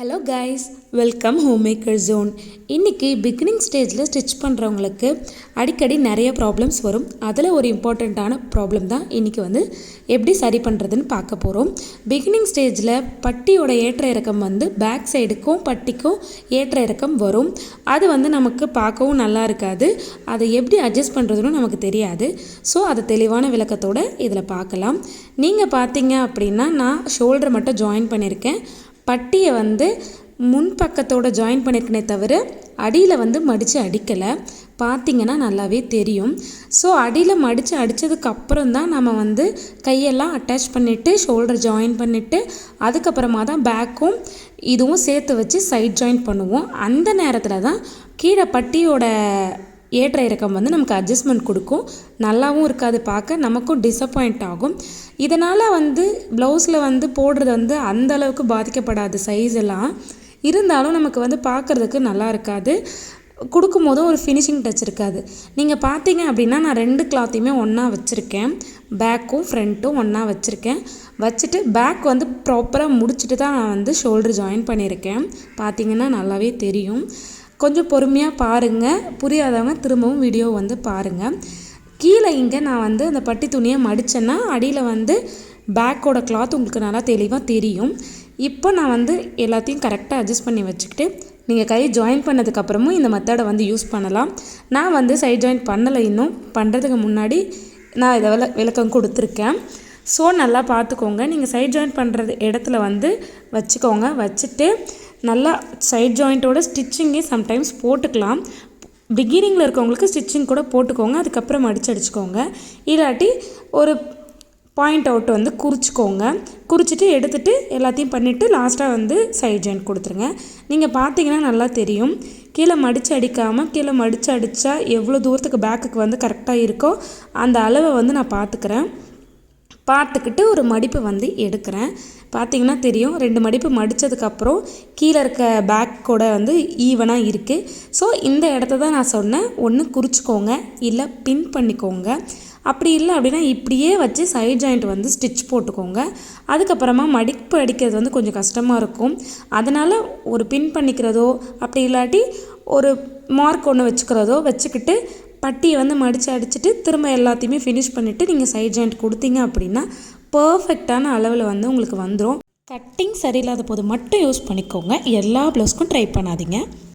Hello guys welcome home maker zone இன்றைக்கி beginning ஸ்டேஜில் stitch பண்ணுறவங்களுக்கு அடிக்கடி நிறைய ப்ராப்ளம்ஸ் வரும். அதில் ஒரு இம்பார்ட்டண்ட்டான ப்ராப்ளம் தான் இன்றைக்கி வந்து எப்படி சரி பண்ணுறதுன்னு பார்க்க போகிறோம் பிகினிங் ஸ்டேஜில் பட்டியோட ஏற்ற இறக்கம் வந்து பேக் சைடுக்கும் பட்டிக்கும் ஏற்ற இறக்கம் வரும். அது வந்து நமக்கு பார்க்கவும் நல்லா இருக்காது. அதை எப்படி அட்ஜஸ்ட் பண்ணுறதுன்னு நமக்கு தெரியாது. ஸோ அதை தெளிவான விளக்கத்தோடு இதில் பார்க்கலாம். நீங்கள் பார்த்தீங்க அப்படின்னா நான் ஷோல்டரை மட்டும் ஜாயின் பண்ணியிருக்கேன். பட்டியை வந்து முன்பக்கத்தோட ஜாயின் பண்ணியிருக்கனே தவிர அடியில் வந்து மடித்து அடிக்கலை. பார்த்திங்கன்னா நல்லாவே தெரியும். ஸோ அடியில் மடித்து அடித்ததுக்கப்புறம் தான் நம்ம வந்து கையெல்லாம் அட்டாச் பண்ணிவிட்டு ஷோல்டர் ஜாயின் பண்ணிவிட்டு அதுக்கப்புறமா தான் பேக்கும் இதுவும் சேர்த்து வச்சு சைட் ஜாயின் பண்ணுவோம். அந்த நேரத்தில் தான் கீழே பட்டியோட ஏற்ற இறக்கம் வந்து நமக்கு அட்ஜஸ்ட்மெண்ட் கொடுக்கும். நல்லாவும் இருக்காது பார்க்க நமக்கும் டிசப்பாயிண்ட் ஆகும். இதனால் வந்து ப்ளவுஸில் வந்து போடுறது வந்து அந்த அளவுக்கு பாதிக்கப்படாது சைஸ் எல்லாம். இருந்தாலும் நமக்கு வந்து பார்க்குறதுக்கு நல்லா இருக்காது. கொடுக்கும் போதும் ஒரு ஃபினிஷிங் டச் இருக்காது. நீங்கள் பார்த்தீங்க அப்படின்னா நான் ரெண்டு கிளாத்தையுமே ஒன்றா வச்சுருக்கேன். பேக்கும் ஃப்ரண்ட்டும் ஒன்றா வச்சுருக்கேன். வச்சுட்டு பேக் வந்து ப்ராப்பராக முடிச்சுட்டு தான் நான் வந்து ஷோல்டர் ஜாயின் பண்ணியிருக்கேன். பார்த்தீங்கன்னா நல்லாவே தெரியும். கொஞ்சம் பொறுமையாக பாருங்கள் புரியாதவங்க திரும்பவும் வீடியோ வந்து பாருங்கள் கீழே இங்கே நான் வந்து அந்த பட்டி துணியை மடித்தேன்னா அடியில் வந்து பேக்கோட கிளாத் உங்களுக்கு நல்லா தெளிவாக தெரியும். இப்போ நான் வந்து எல்லாத்தையும் கரெக்டாக அட்ஜஸ்ட் பண்ணி வச்சுக்கிட்டு நீங்கள் கை ஜாயின் பண்ணதுக்கப்புறமும் இந்த மெத்தடை வந்து யூஸ் பண்ணலாம். நான் வந்து சைட் ஜாயின் பண்ணலை இன்னும். பண்ணுறதுக்கு முன்னாடி நான் இதை விள விளக்கம் கொடுத்துருக்கேன். ஸோ நல்லா பார்த்துக்கோங்க. நீங்கள் சைட் ஜாயின் பண்ணுறது இடத்துல வந்து வச்சுக்கோங்க. வச்சுட்டு நல்லா சைட் ஜாயிண்ட்டோட ஸ்டிச்சிங்கே சம்டைம்ஸ் போட்டுக்கலாம். பிகினிங்கில் இருக்கவங்களுக்கு ஸ்டிச்சிங் கூட போட்டுக்கோங்க. அதுக்கப்புறம் அடிச்சு அடிச்சுக்கோங்க. இல்லாட்டி ஒரு பாயிண்ட் அவுட் வந்து குறிச்சிக்கோங்க. குறிச்சிட்டு எடுத்துகிட்டு எல்லாத்தையும் பண்ணிவிட்டு லாஸ்ட்டாக வந்து சைட் ஜாயிண்ட் கொடுத்துருங்க. நீங்கள் பார்த்தீங்கன்னா நல்லா தெரியும். கீழே மடித்து அடிக்காமல் கீழே மடித்து அடித்தா எவ்வளோ தூரத்துக்கு பேக்குக்கு வந்து கரெக்டாக இருக்கோ அந்த அளவை வந்து நான் பார்த்துக்கிறேன். பார்த்துக்கிட்டு ஒரு மடிப்பு வந்து எடுக்கிறேன். பார்த்தீங்கன்னா தெரியும் ரெண்டு மடிப்பு மடித்ததுக்கப்புறம் கீழே இருக்க பேக் கூட வந்து ஈவனாக இருக்குது ஸோ இந்த இடத்த தான் நான் சொன்னேன். ஒன்று குறிச்சிக்கோங்க இல்லை பின் பண்ணிக்கோங்க. அப்படி இல்லை அப்படின்னா இப்படியே வச்சு சைட் ஜாயிண்ட் வந்து ஸ்டிச் போட்டுக்கோங்க. அதுக்கப்புறமா மடிப்பு அடிக்கிறது வந்து கொஞ்சம் கஷ்டமாக இருக்கும். அதனால் ஒரு பின் பண்ணிக்கிறதோ அப்படி இல்லாட்டி ஒரு மார்க் ஒன்று வச்சுக்கிறதோ வச்சுக்கிட்டு பட்டியை வந்து மடித்து அடிச்சுட்டு திரும்ப எல்லாத்தையுமே ஃபினிஷ் பண்ணிவிட்டு நீங்கள் சைட் ஜாயிண்ட் கொடுத்தீங்க அப்படின்னா பர்ஃபெக்டான அளவில் வந்து உங்களுக்கு வந்துடும் கட்டிங் சரியில்லாத போது மட்டும் யூஸ் பண்ணிக்கோங்க. எல்லா ப்ளவுஸ்க்கும் ட்ரை பண்ணாதீங்க.